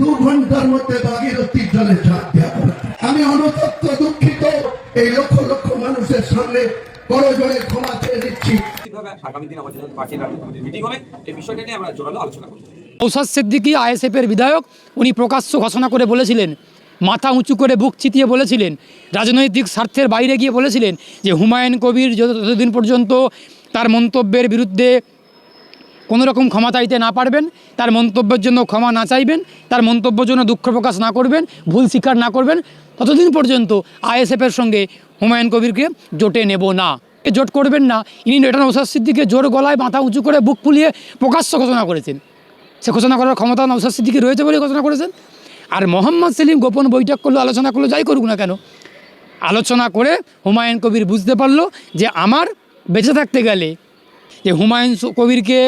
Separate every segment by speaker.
Speaker 1: দু ঘণ্টার মধ্যে ভাগীরথীর জলে ঝাঁপ দেওয়া হবে। আমি অনুতপ্ত দুঃখিত। এই লক্ষ লক্ষ মানুষের সামনে বড় জোরে ক্ষমা চেয়ে নিচ্ছি।
Speaker 2: কীভাবে আগামী দিন আমাদের পার্টির মিটিং হবে এই বিষয়টা নিয়ে আমরা জোরালো আলোচনা করব।
Speaker 3: ঔষধ সিদ্দিকী আইএসএফের বিধায়ক উনি প্রকাশ্য ঘোষণা করে বলেছিলেন মাথা উঁচু করে বুক চিতিয়ে বলেছিলেন রাজনৈতিক স্বার্থের বাইরে গিয়ে বলেছিলেন যে হুমায়ুন কবির যত- যতদিন পর্যন্ত তার মন্তব্যের বিরুদ্ধে কোনো রকম ক্ষমা চাইতে না পারবেন, তার মন্তব্যের জন্য ক্ষমা না চাইবেন, তার মন্তব্যের জন্য দুঃখ প্রকাশ না করবেন, ভুল স্বীকার না করবেন, ততদিন পর্যন্ত আইএসএফের সঙ্গে হুমায়ুন কবিরকে জোটে নেব না। জোট করবেন না। ইনি এটা নৌসাদ সিদ্দিকে জোর গলায় মাথা উঁচু করে বুক ফুলিয়ে প্রকাশ্য ঘোষণা করেছেন। সে ঘোষণা করার ক্ষমতা নৌসাদ সিদ্দিকি রয়েছে বলে ঘোষণা করেছেন। আর মোহাম্মদ সেলিম গোপন বৈঠক করল, আলোচনা করল, যাই করুক না কেন? আলোচনা করে হুমায়ুন কবির বুঝতে পারল যে আমার বেঁচে থাকতে গেলে যে হুমায়ুন কবিরকে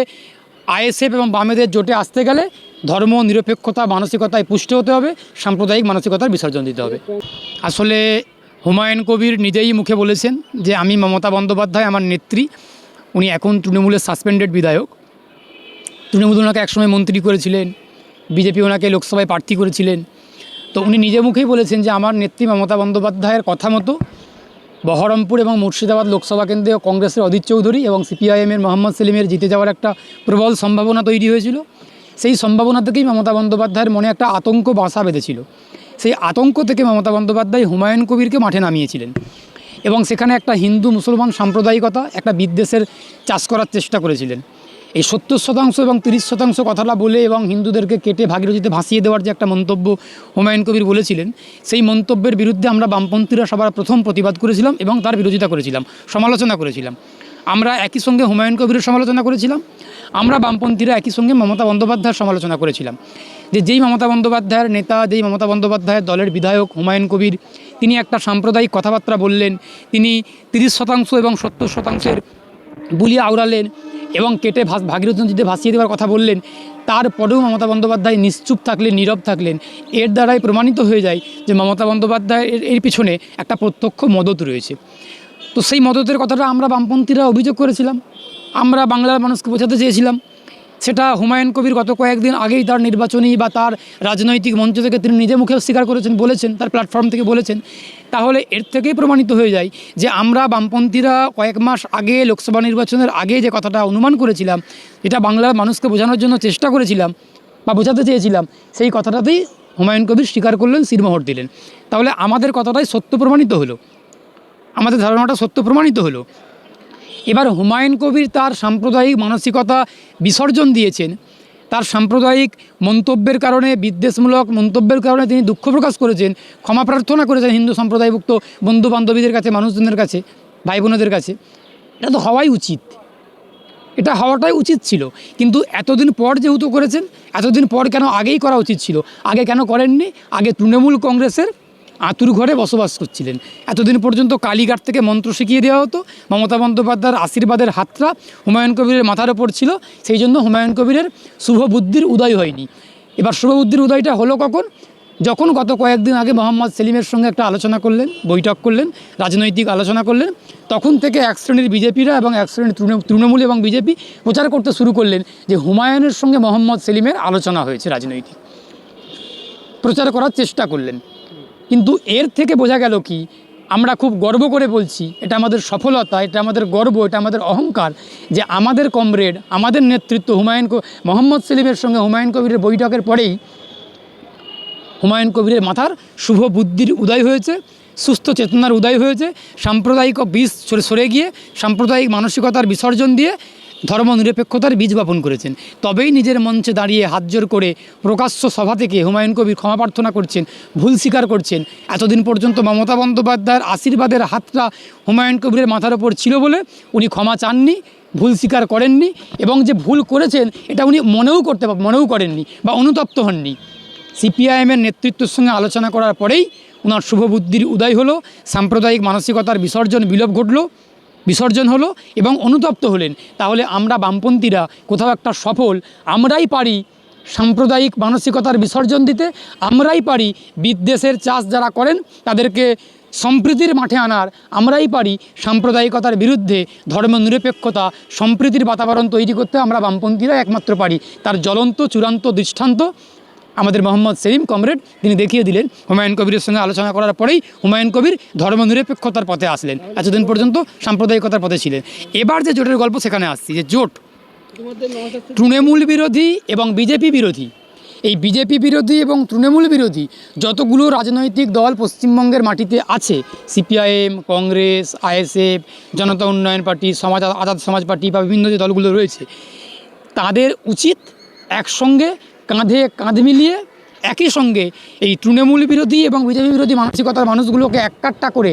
Speaker 3: আইএসএফ এবং বামেদের জোটে আসতে গেলে ধর্ম, নিরপেক্ষতা, মানসিকতায় পুষ্ট হতে হবে, সাম্প্রদায়িক মানসিকতার বিসর্জন দিতে হবে। আসলে হুমায়ুন কবির নিজেই মুখে বলেছেন যে, আমি মমতা বন্দ্যোপাধ্যায়, আমার নেত্রী। উনি এখন তৃণমূলের সাসপেন্ডেড বিধায়ক। তৃণমূল ওনাকে একসময় মন্ত্রী করেছিলেন, বিজেপি ওনাকে লোকসভায় প্রার্থী করেছিলেন। তো উনি নিজে মুখেই বলেছেন যে, আমার নেত্রী মমতা বন্দ্যোপাধ্যায়ের কথা মতো বহরমপুর এবং মুর্শিদাবাদ লোকসভা কেন্দ্রে কংগ্রেসের অধীর চৌধুরী এবং সিপিআইএমের মোহাম্মদ সেলিমের জিতে যাওয়ার একটা প্রবল সম্ভাবনা তৈরি হয়েছিল। সেই সম্ভাবনা থেকেই মমতা বন্দ্যোপাধ্যায়ের মনে একটা আতঙ্ক বাসা বেঁধেছিল। সেই আতঙ্ক থেকে মমতা বন্দ্যোপাধ্যায় হুমায়ুন কবিরকে মাঠে নামিয়েছিলেন এবং সেখানে একটা হিন্দু মুসলমান সাম্প্রদায়িকতা, একটা বিদ্বেষের চাষ করার চেষ্টা করেছিলেন। এই সত্তর শতাংশ এবং তিরিশ শতাংশ কথাটা বলে এবং হিন্দুদেরকে কেটে ভাগীরথীতে ভাসিয়ে দেওয়ার যে একটা মন্তব্য হুমায়ুন কবির বলেছিলেন, সেই মন্তব্যের বিরুদ্ধে আমরা বামপন্থীরা সবার প্রথম প্রতিবাদ করেছিলাম এবং তার বিরোধিতা করেছিলাম, সমালোচনা করেছিলাম। আমরা একই সঙ্গে হুমায়ুন কবিরের সমালোচনা করেছিলাম, আমরা বামপন্থীরা একই সঙ্গে মমতা বন্দ্যোপাধ্যায়ের সমালোচনা করেছিলাম। যে যেই মমতা বন্দ্যোপাধ্যায়ের নেতা, যেই মমতা বন্দ্যোপাধ্যায়ের দলের বিধায়ক হুমায়ুন কবির, তিনি একটা সাম্প্রদায়িক কথাবার্তা বললেন, তিনি তিরিশ শতাংশ এবং সত্তর শতাংশের বুলিয়ে আওড়ালেন এবং কেটে ভাস ভাগীরথ নদীতে ভাসিয়ে দেওয়ার কথা বললেন, তারপরেও মমতা বন্দ্যোপাধ্যায় নিশ্চুপ থাকলেন, নীরব থাকলেন, এর দ্বারাই প্রমাণিত হয়ে যায় যে মমতা বন্দ্যোপাধ্যায়ের এর- পিছনে একটা প্রত্যক্ষ মদত রয়েছে। তো সেই মদতের কথাটা আমরা বামপন্থীরা অভিযোগ করেছিলাম, আমরা বাংলার মানুষকে বোঝাতে চেয়েছিলাম সেটা হুমায়ুন কবির গত কয়েকদিন আগেই তার নির্বাচনী বা তার রাজনৈতিক মঞ্চ থেকে তিনি নিজে মুখে স্বীকার করেছেন, বলেছেন, তার প্ল্যাটফর্ম থেকে বলেছেন। তাহলে এর থেকেই প্রমাণিত হয়ে যায় যে আমরা বামপন্থীরা কয়েক মাস আগে লোকসভা নির্বাচনের আগে যে কথাটা অনুমান করেছিলাম এটা বাংলার মানুষকে বোঝানোর জন্য চেষ্টা করেছিলাম বা বোঝাতে চেয়েছিলাম, সেই কথাটাতেই হুমায়ুন কবির স্বীকার করলেন, সিরমোহর দিলেন। তাহলে আমাদের কথাটাই সত্য প্রমাণিত হলো। আমাদের ধারণাটা সত্য প্রমাণিত হলো। এবার হুমায়ুন কবির তার সাম্প্রদায়িক মানসিকতা বিসর্জন দিয়েছেন। তার সাম্প্রদায়িক মন্তব্যের কারণে, বিদ্বেষমূলক মন্তব্যের কারণে তিনি দুঃখ প্রকাশ করেছেন, ক্ষমা প্রার্থনা করেছেন হিন্দু সম্প্রদায়ভুক্ত বন্ধু বান্ধবীদের কাছে মানুষজনের কাছে ভাই বোনদের কাছে। এটা তো হওয়াই উচিত। এটা হওয়াটাই উচিত ছিল। কিন্তু এতদিন পর যেহেতু করেছেন, এতদিন পর কেন আগেই করা উচিত ছিল? আগে কেন করেননি? আগে তৃণমূল কংগ্রেসের আতুর ঘরে বসবাস করছিলেন। এতদিন পর্যন্ত কালীঘাট থেকে মন্ত্র শিখিয়ে দেওয়া হতো। মমতা বন্দ্যোপাধ্যায়ের আশীর্বাদের হাতটা হুমায়ুন কবিরের মাথার ওপর ছিল। সেই জন্য হুমায়ুন কবিরের শুভ বুদ্ধির উদয় হয়নি। এবার শুভ বুদ্ধির উদয়টা হলো কখন? যখন গত কয়েকদিন আগে মোহাম্মদ সেলিমের সঙ্গে একটা আলোচনা করলেন, বৈঠক করলেন, রাজনৈতিক আলোচনা করলেন। তখন থেকে এক শ্রেণির বিজেপিরা এবং এক শ্রেণির তৃণ- তৃণমূল এবং বিজেপি প্রচার করতে শুরু করলেন যে হুমায়ুনের সঙ্গে মোহাম্মদ সেলিমের আলোচনা হয়েছে রাজনৈতিক। প্রচার করার চেষ্টা করলেন। কিন্তু এর থেকে বোঝা গেল কি, আমরা খুব গর্ব করে বলছি, এটা আমাদের সফলতা, এটা আমাদের গর্ব, এটা আমাদের অহংকার, যে আমাদের কমরেড, আমাদের নেতৃত্ব হুমায়ুন মোহাম্মদ সেলিমের সঙ্গে হুমায়ুন কবিরের বৈঠকের পরেই হুমায়ুন কবিরের মাথার শুভ বুদ্ধির উদয় হয়েছে, সুস্থ চেতনার উদয় হয়েছে, সাম্প্রদায়িক সরে সরে গিয়ে সাম্প্রদায়িক মানসিকতার বিসর্জন দিয়ে ধর্ম নিরপেক্ষতার বীজ বপন করেছেন। তবেই নিজের মঞ্চে দাঁড়িয়ে হাত জোর করে প্রকাশ্য সভা থেকে হুমায়ুন কবির ক্ষমা প্রার্থনা করছেন, ভুল স্বীকার করছেন। এতদিন পর্যন্ত মমতা বন্দ্যোপাধ্যায়ের আশীর্বাদের হাতটা হুমায়ুন কবিরের মাথার ওপর ছিল বলে উনি ক্ষমা চাননি, ভুল স্বীকার করেননি এবং যে ভুল করেছেন, এটা উনি মনেও করতে মনেও করেননি বা অনুতপ্ত হননি। সিপিআইএমের নেতৃত্বের সঙ্গে আলোচনা করার পরেই ওনার শুভবুদ্ধির উদয় হলো, সাম্প্রদায়িক মানসিকতার বিসর্জন বিলোপ ঘটলো বিসর্জন হলো এবং অনুতপ্ত হলেন। তাহলে আমরা বামপন্থীরা কোথাও একটা সফল, আমরাই পারি সাম্প্রদায়িক মানসিকতার বিসর্জন দিতে, আমরাই পারি বিদ্বেষের চাষ যারা করেন তাদেরকে সম্প্রীতির মাঠে আনার, আমরাই পারি সাম্প্রদায়িকতার বিরুদ্ধে ধর্ম নিরপেক্ষতা সম্প্রীতির বাতাবরণ তৈরি করতে আমরা বামপন্থীরা একমাত্র পারি। তার জ্বলন্ত, চূড়ান্ত, দৃষ্টান্ত আমাদের মোহাম্মদ সেলিম কমরেড, তিনি দেখিয়ে দিলেন, হুমায়ুন কবিরের সঙ্গে আলোচনা করার পরেই হুমায়ুন কবির ধর্মনিরপেক্ষতার পথে আসলেন। এতদিন পর্যন্ত সাম্প্রদায়িকতার পথে ছিলেন। এবার যে জোটের গল্প সেখানে আসছি, যে জোট তৃণমূল বিরোধী এবং বিজেপি বিরোধী। এই বিজেপি বিরোধী এবং তৃণমূল বিরোধী যতগুলো রাজনৈতিক দল পশ্চিমবঙ্গের মাটিতে আছে, CPIM, Congress, ISF, Janata Unnayan party, সমাজ, আজাদ সমাজ পার্টি বা বিভিন্ন যে দলগুলো রয়েছে, তাদের উচিত একসঙ্গে কাঁধে কাঁধ মিলিয়ে একই সঙ্গে এই তৃণমূল বিরোধী এবং বিজেপি বিরোধী মানসিকতার মানুষগুলোকে এককাট্টা করে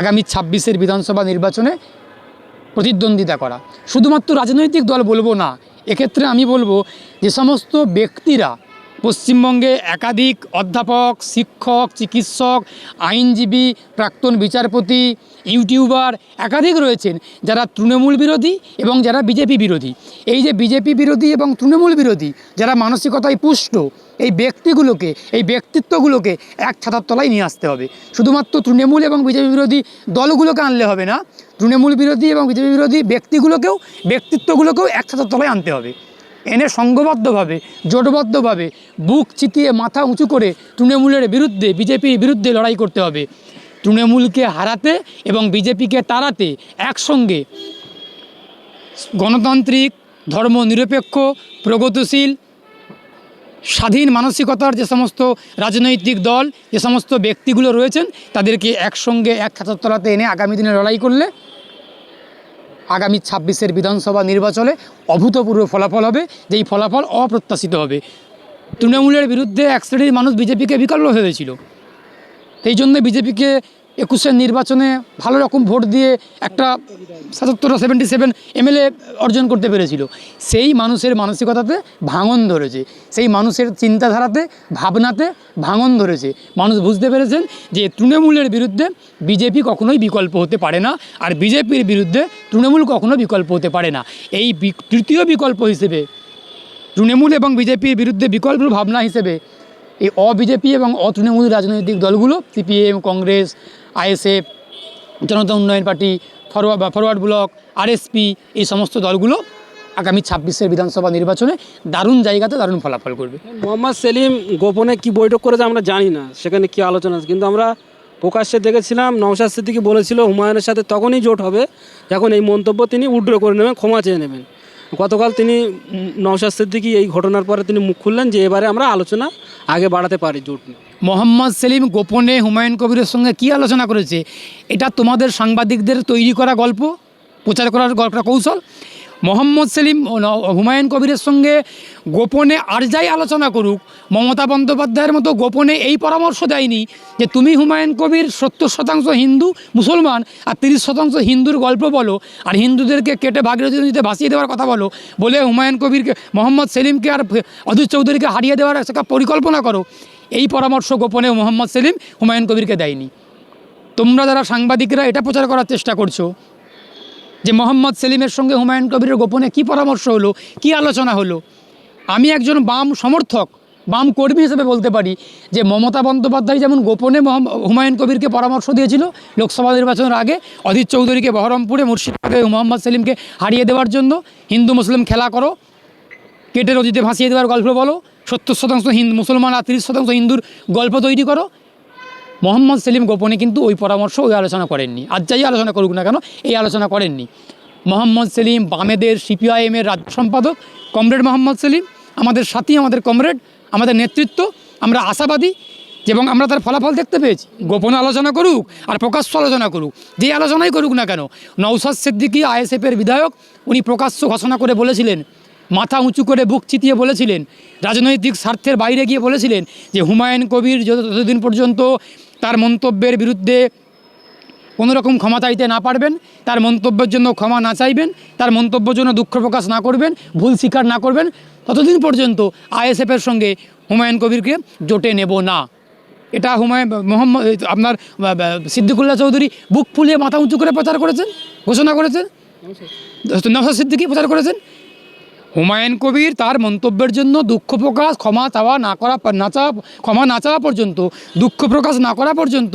Speaker 3: আগামী ছাব্বিশের বিধানসভা নির্বাচনে প্রতিদ্বন্দ্বিতা করা। শুধুমাত্র রাজনৈতিক দল বলব না, এক্ষেত্রে আমি বলব যে সমস্ত ব্যক্তিরা পশ্চিমবঙ্গে একাধিক অধ্যাপক, শিক্ষক, চিকিৎসক, আইনজীবী, প্রাক্তন বিচারপতি ইউটিউবার একাধিক রয়েছেন, যারা তৃণমূল বিরোধী এবং যারা বিজেপি বিরোধী। এই যে বিজেপি বিরোধী এবং তৃণমূল বিরোধী, যারা মানসিকতায় পুষ্ট, এই ব্যক্তিগুলোকে, এই ব্যক্তিত্বগুলোকে এক ছাতার তলায় নিয়ে আসতে হবে। শুধুমাত্র তৃণমূল এবং বিজেপি বিরোধী দলগুলোকে আনলে হবে না, তৃণমূল বিরোধী এবং বিজেপি বিরোধী ব্যক্তিগুলোকেও, ব্যক্তিত্বগুলোকেও এক ছাতার তলায় আনতে হবে। এনে সংঘবদ্ধভাবে, জোটবদ্ধভাবে, বুক চিতিয়ে, মাথা উঁচু করে তৃণমূলের বিরুদ্ধে, বিজেপির বিরুদ্ধে লড়াই করতে হবে। তৃণমূলকে হারাতে এবং বিজেপিকে তাড়াতে একসঙ্গে গণতান্ত্রিক, ধর্মনিরপেক্ষ, প্রগতিশীল, স্বাধীন মানসিকতার যে সমস্ত রাজনৈতিক দল, যে সমস্ত ব্যক্তিগুলো রয়েছেন, তাদেরকে একসঙ্গে এক খাতার তলাতে এনে আগামী দিনে লড়াই করলে আগামী ছাব্বিশের বিধানসভা নির্বাচনে অভূতপূর্ব ফলাফল হবে, যেই ফলাফল অপ্রত্যাশিত হবে। তৃণমূলের বিরুদ্ধে এক শ্রেণির মানুষ বিজেপিকে বিকল্প হয়েছিল এই জন্য বিজেপিকে একুশের নির্বাচনে ভালো রকম ভোট দিয়ে একটা সাতাত্তর সেভেন্টি সেভেন এমএলএ অর্জন করতে পেরেছিল। সেই মানুষের মানসিকতাতে ভাঙন ধরেছে। সেই মানুষের চিন্তাধারাতে, ভাবনাতে ভাঙন ধরেছে। মানুষ বুঝতে পেরেছেন যে তৃণমূলের বিরুদ্ধে বিজেপি কখনোই বিকল্প হতে পারে না আর বিজেপির বিরুদ্ধে তৃণমূল কখনো বিকল্প হতে পারে না। এই তৃতীয় বিকল্প হিসেবে, তৃণমূল এবং বিজেপির বিরুদ্ধে বিকল্প ভাবনা হিসেবে এই অবিজেপি এবং অতৃণমূল রাজনৈতিক দলগুলো, CPM, Congress ISF Janata Unnayan Party Forward Forward Bloc RSP এই সমস্ত দলগুলো আগামী ছাব্বিশের বিধানসভা নির্বাচনে দারুণ জায়গাতে দারুণ ফলাফল করবে।
Speaker 4: মোহাম্মদ সেলিম গোপনে কি বৈঠক করেছে আমরা জানি না, সেখানে কি আলোচনা আছে? কিন্তু আমরা প্রকাশ্যে দেখেছিলাম, নওশাদ সিদ্দিকি বলেছিল, হুমায়ুনের সাথে তখনই জোট হবে, যখন এই মন্তব্য তিনি উড্র করে নেবেন, ক্ষমা চেয়ে নেবেন। গতকাল তিনি নওশাদ সিদ্দিকি এই ঘটনার পরে তিনি মুখ খুললেন যে এবারে আমরা আলোচনা আগে বাড়াতে পারি জোট
Speaker 3: মোহাম্মদ সেলিম গোপনে হুমায়ুন কবিরের সঙ্গে কি আলোচনা করেছে? এটা তোমাদের সাংবাদিকদের তৈরি করা গল্প, প্রচার করার গল্পটা কৌশল। মোহাম্মদ সেলিম হুমায়ুন কবিরের সঙ্গে গোপনে আর যাই আলোচনা করুক, মমতা বন্দ্যোপাধ্যায়ের মতো গোপনে এই পরামর্শ দেয়নি যে তুমি হুমায়ুন কবির সত্তর শতাংশ হিন্দু মুসলমান আর তিরিশ শতাংশ হিন্দুর গল্প বলো আর হিন্দুদেরকে কেটে ভাগীরথী নদীতে ভাসিয়ে দেওয়ার কথা বলো, বলে হুমায়ুন কবিরকে, মোহাম্মদ সেলিমকে আর অধীর চৌধুরীকে হারিয়ে দেওয়ার একটা পরিকল্পনা করো। এই পরামর্শ গোপনে মোহাম্মদ সেলিম হুমায়ুন কবিরকে দেয়নি। তোমরা যারা সাংবাদিকরা এটা প্রচার করার চেষ্টা করছ যে মোহাম্মদ সেলিমের সঙ্গে হুমায়ুন কবিরের গোপনে কি পরামর্শ হলো, কি আলোচনা হলো? আমি একজন বাম সমর্থক, বাম কর্মী হিসেবে বলতে পারি যে মমতা বন্দ্যোপাধ্যায় যেমন গোপনে হুমায়ুন কবিরকে পরামর্শ দিয়েছিল লোকসভা নির্বাচনের আগে, অধীর চৌধুরীকে বহরমপুরে, মুর্শিদাবাদে মোহাম্মদ সেলিমকে হারিয়ে দেওয়ার জন্য, হিন্দু মুসলিম খেলা করো, কেটে নদীতে ভাসিয়ে দেওয়ার গল্প বলো, সত্তর শতাংশ হিন্দু মুসলমান আর তিরিশ শতাংশ হিন্দুর গল্প তৈরি করো মোহাম্মদ সেলিম গোপনে কিন্তু ওই পরামর্শ ওই আলোচনা করেননি। আর যাই আলোচনা করুক না কেন, এই আলোচনা করেননি। মোহাম্মদ সেলিম বামেদের সিপিআইএমের রাজ্য সম্পাদক, কমরেড মোহাম্মদ সেলিম, আমাদের সাথী, আমাদের কমরেড, আমাদের নেতৃত্ব, আমরা আশাবাদী এবং আমরা তার ফলাফল দেখতে পেয়েছি। গোপনে আলোচনা করুক আর প্রকাশ্য আলোচনা করুক। যে আলোচনাই করুক না কেন নৌসাদ সিদ্দিকী আইএসএফের বিধায়ক, উনি প্রকাশ্য ঘোষণা করে বলেছিলেন, মাথা উঁচু করে বুক চিতিয়ে বলেছিলেন, রাজনৈতিক স্বার্থের বাইরে গিয়ে বলেছিলেন যে হুমায়ুন কবির যত ততদিন পর্যন্ত তার মন্তব্যের বিরুদ্ধে কোনো রকম ক্ষমা চাইতে না পারবেন, তার মন্তব্যের জন্য ক্ষমা না চাইবেন, তার মন্তব্যের জন্য দুঃখ প্রকাশ না করবেন, ভুল স্বীকার না করবেন, ততদিন পর্যন্ত আইএসএফের সঙ্গে হুমায়ুন কবিরকে জোটে নেব না। এটা হুমায়ুন, মোহাম্মদ আপনার সিদ্দিকুল্লাহ চৌধুরী বুক ফুলিয়ে মাথা উঁচু করে প্রচার করেছেন, ঘোষণা করেছেন? নওশাদ সিদ্দিকি প্রচার করেছেন? হুমায়ুন কবির তার মন্তব্যের জন্য দুঃখ প্রকাশ, ক্ষমা চাওয়া না করা না চাওয়া, ক্ষমা না চাওয়া পর্যন্ত, দুঃখ প্রকাশ না করা পর্যন্ত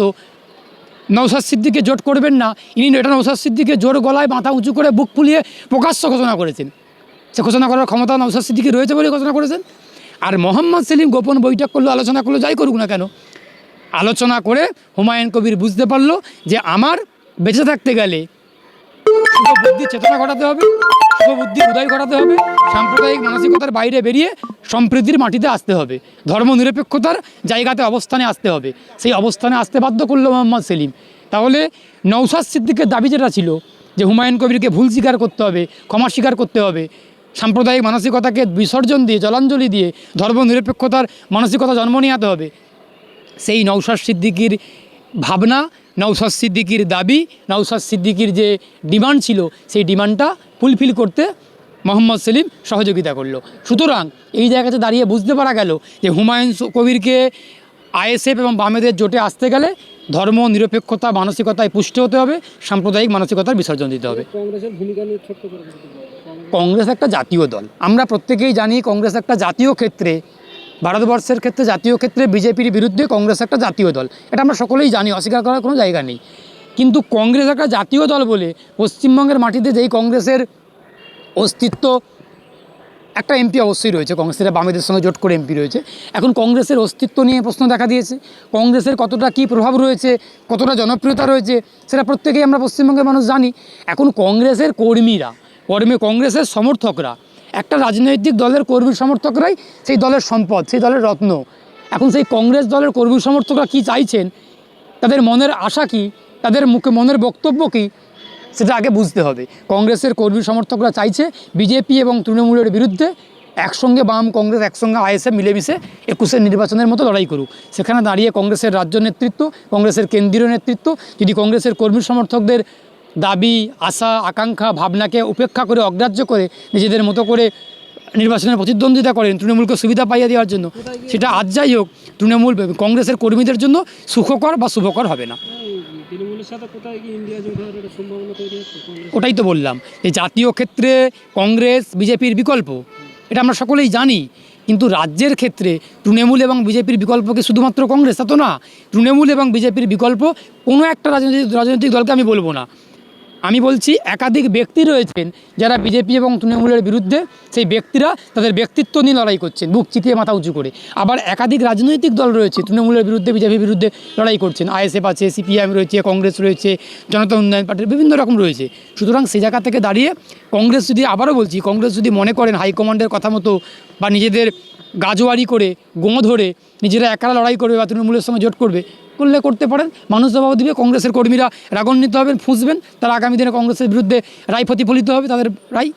Speaker 3: নৌসাদ সিদ্দিকে জোট করবেন না। ইনি এটা নৌসাদ সিদ্দিকে জোর গলায় মাথা উঁচু করে বুক ফুলিয়ে প্রকাশ্য ঘোষণা করেছেন। সে ঘোষণা করার ক্ষমতা নৌসাদ সিদ্দিকি রয়েছে বলে ঘোষণা করেছেন। আর মোহাম্মদ সেলিম গোপন বৈঠক করল, আলোচনা করল, যাই করুক না কেন? আলোচনা করে হুমায়ুন কবির বুঝতে পারল যে আমার বেঁচে থাকতে গেলে শুভ বুদ্ধির চেতনা ঘটাতে হবে। শুভ উদয় ঘটাতে হবে, সাম্প্রদায়িক মানসিকতার বাইরে বেরিয়ে সম্প্রীতির মাটিতে আসতে হবে ধর্ম নিরপেক্ষতার জায়গাতে অবস্থানে আসতে হবে। সেই অবস্থানে আসতে বাধ্য করল মোহাম্মদ সেলিম। তাহলে নৌসাদ সিদ্দিকের দাবি যেটা ছিল, যে হুমায়ুন কবিরকে ভুল স্বীকার করতে হবে, ক্ষমা স্বীকার করতে হবে, সাম্প্রদায়িক মানসিকতাকে বিসর্জন দিয়ে, জলাঞ্জলি দিয়ে ধর্ম নিরপেক্ষতার মানসিকতা জন্ম নিয়ে হবে। সেই নৌসাদ সিদ্দিকির ভাবনা নৌসাদ সিদ্দিকির দাবি নৌসাদ সিদ্দিকির যে ডিমান্ড ছিল, সেই ডিমান্ডটা ফুলফিল করতে মোহাম্মদ সেলিম সহযোগিতা করল। সুতরাং এই জায়গাতে দাঁড়িয়ে বুঝতে পারা গেল যে হুমায়ুন কবিরকে আইএসএফ এবং বামেদের জোটে আসতে গেলে ধর্ম নিরপেক্ষতা মানসিকতায় পুষ্ট হতে হবে সাম্প্রদায়িক মানসিকতার বিসর্জন দিতে হবে? কংগ্রেস একটা জাতীয় দল। আমরা প্রত্যেকেই জানি কংগ্রেস একটা জাতীয় ক্ষেত্রে ভারতবর্ষের ক্ষেত্রে জাতীয় ক্ষেত্রে বিজেপির বিরুদ্ধে কংগ্রেস একটা জাতীয় দল। এটা আমরা সকলেই জানি অস্বীকার করার কোনো জায়গা নেই। কিন্তু কংগ্রেস একটা জাতীয় দল বলে পশ্চিমবঙ্গের মাটিতে যেই কংগ্রেসের অস্তিত্ব, একটা এমপি অবশ্যই রয়েছে, কংগ্রেসের বামেদের সঙ্গে জোট করে এমপি রয়েছে। এখন কংগ্রেসের অস্তিত্ব নিয়ে প্রশ্ন দেখা দিয়েছে। কংগ্রেসের কতটা কী প্রভাব রয়েছে, কতটা জনপ্রিয়তা রয়েছে, সেটা প্রত্যেকেই আমরা পশ্চিমবঙ্গের মানুষ জানি। এখন কংগ্রেসের কর্মীরা, কর্মী কংগ্রেসের সমর্থকরা, একটা রাজনৈতিক দলের কর্মী সমর্থকরাই সেই দলের সম্পদ, সেই দলের রত্ন। এখন সেই কংগ্রেস দলের কর্মী সমর্থকরা কী চাইছেন? তাদের মনের আশা কী? তাদের মুখে মনের বক্তব্য কী, সেটা আগে বুঝতে হবে। কংগ্রেসের কর্মী সমর্থকরা চাইছে বিজেপি এবং তৃণমূলের বিরুদ্ধে একসঙ্গে বাম কংগ্রেস, একসঙ্গে আইএসএফ মিলেমিশে একুশের নির্বাচনের মতো লড়াই করুক। সেখানে দাঁড়িয়ে কংগ্রেসের রাজ্য নেতৃত্ব, কংগ্রেসের কেন্দ্রীয় নেতৃত্ব, যদি কংগ্রেসের কর্মী সমর্থকদের দাবি, আশা, আকাঙ্ক্ষা, ভাবনাকে উপেক্ষা করে অগ্রাহ্য করে নিজেদের মতো করে নির্বাচনের প্রতিদ্বন্দ্বিতা করেন, তৃণমূলকে সুবিধা পাইয়ে দেওয়ার জন্য, সেটা আজ যাই হোক, তৃণমূল, কংগ্রেসের কর্মীদের জন্য সুখকর বা শুভকর হবে না। ওটাই তো বললাম, যে জাতীয় ক্ষেত্রে কংগ্রেস বিজেপির বিকল্প, এটা আমরা সকলেই জানি। কিন্তু রাজ্যের ক্ষেত্রে তৃণমূল এবং বিজেপির বিকল্পকে শুধুমাত্র কংগ্রেস, তা তো না। তৃণমূল এবং বিজেপির বিকল্প কোনো একটা রাজনৈতিক রাজনৈতিক দলকে আমি বলব না। আমি বলছি একাধিক ব্যক্তি রয়েছেন যারা বিজেপি এবং তৃণমূলের বিরুদ্ধে সেই ব্যক্তিরা তাদের ব্যক্তিত্ব নিয়ে লড়াই করছেন, বুক চিতিয়ে মাথা উঁচু করে। আবার একাধিক রাজনৈতিক দল রয়েছে, তৃণমূলের বিরুদ্ধে, বিজেপির বিরুদ্ধে লড়াই করছেন। আইএসএফ আছে, সিপিআইএম রয়েছে, কংগ্রেস রয়েছে, জনতা উন্নয়ন পার্টির বিভিন্ন রকম রয়েছে। সুতরাং সে জায়গা থেকে দাঁড়িয়ে কংগ্রেস যদি আবারও বলছি, কংগ্রেস যদি মনে করেন হাইকমান্ডের কথা মতো বা নিজেদের গাজোয়ারি করে, গোঁ ধরে নিজেরা একারা লড়াই করবে বা তৃণমূলের সঙ্গে জোট করবে করলে করতে পারেন। মানুষ জবাব দিবে, কংগ্রেসের কর্মীরা রাগান্বিত হবেন, ফুঁসবেন। তারা আগামী দিনে কংগ্রেসের বিরুদ্ধে রায় প্রতিফলিত হবে, তাদের রায়